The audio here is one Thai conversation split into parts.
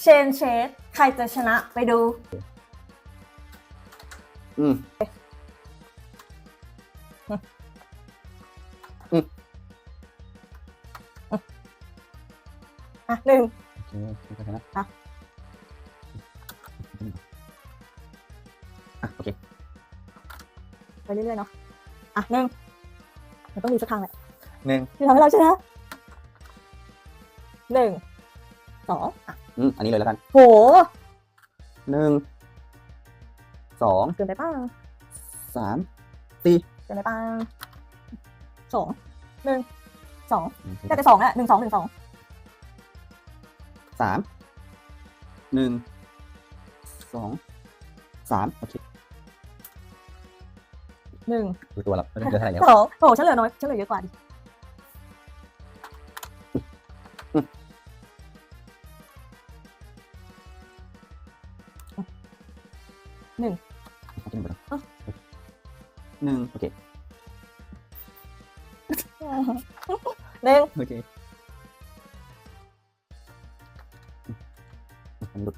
เชนเชสใครจะชนะไปดู อืมอะหนึ่งโอเคโอเคนะอะ อะโอเคไปเรื่อยๆเนาะอะหนึ่งมันต้องมีสักทางแหละหนึ่ง ที่ทำให้เราชนะหนึ่ง สองอะอืมอันนี้เลยแล้วกันโหหนึ่งสองเกินไปป้าสามสี่เกินไปป้าสองหนึ่งสองแต่จะสองอะหนึ่งสองหนึ่งสองสามหนึ่งสองสามโอเคหนึ่งดูตัวเราไม่ต้องเจอเท่าไหร่แล้วสองโอ้โหฉันเหลือน้อยฉันเหลือเยอะกว่าดิ หนึ่งเอาที่หนึ่งไปก่อนหนึ่งโอเคหนึ่งโอเคอันนี้หลุด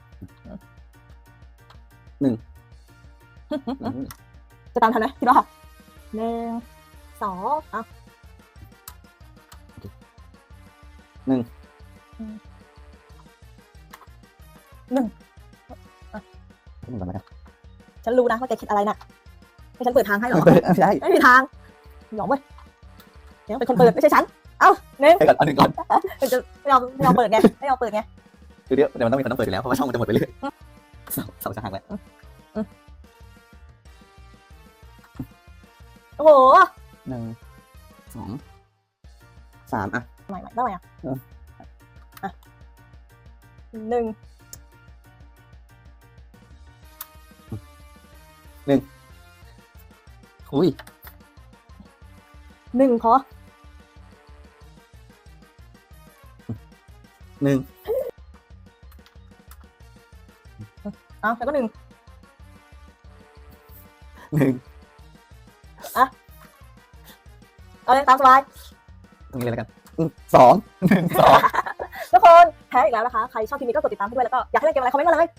หนึ่งอืมจะตามทันไหมคิดว่าหนึ่งสองอะหนึ่งหนึ่งหนึ่งก่อนแล้วกัน ฉันรู้นะว่าแกคิดอะไรน่ะให้ฉันเปิดทางให้เหรอไม่ใช่ไม่มีทางหยองเว้ยเดี๋ยวเป็นคนเปิดไม่ใช่ฉัน เอ้าหนึ่งให้ก่อนเอาหนึ่งก่อนเป็นจะไม่ยอมไม่ยอมเปิดไงไม่ยอมเปิดไงคือเดี๋ยวเดี๋ยวมันต้องมีคนต้องเปิดอยู่แล้วเพราะว่าช่องมันจะหมดไปเรื่อยเสาเสาจะหักแล้วโอ้โหหนึ่งสองสามอะใหม่ใหม่ได้ไหมอะเออ หนึ่งอุ้ยหนึ่งพอหนึ่งเอ้าแล้วก็หนึ่งหนึ่งเอาเลยตามสบายตรงนี้เลยแล้วกันอืมสองหนึ่งสอง ทุกคนแพ้อีกแล้วนะคะ ใครชอบคลิปนี้ก็กดติดตามให้ด้วยแล้วก็อยากให้เล่นเกมอะไรคอมเมนต์มาเลย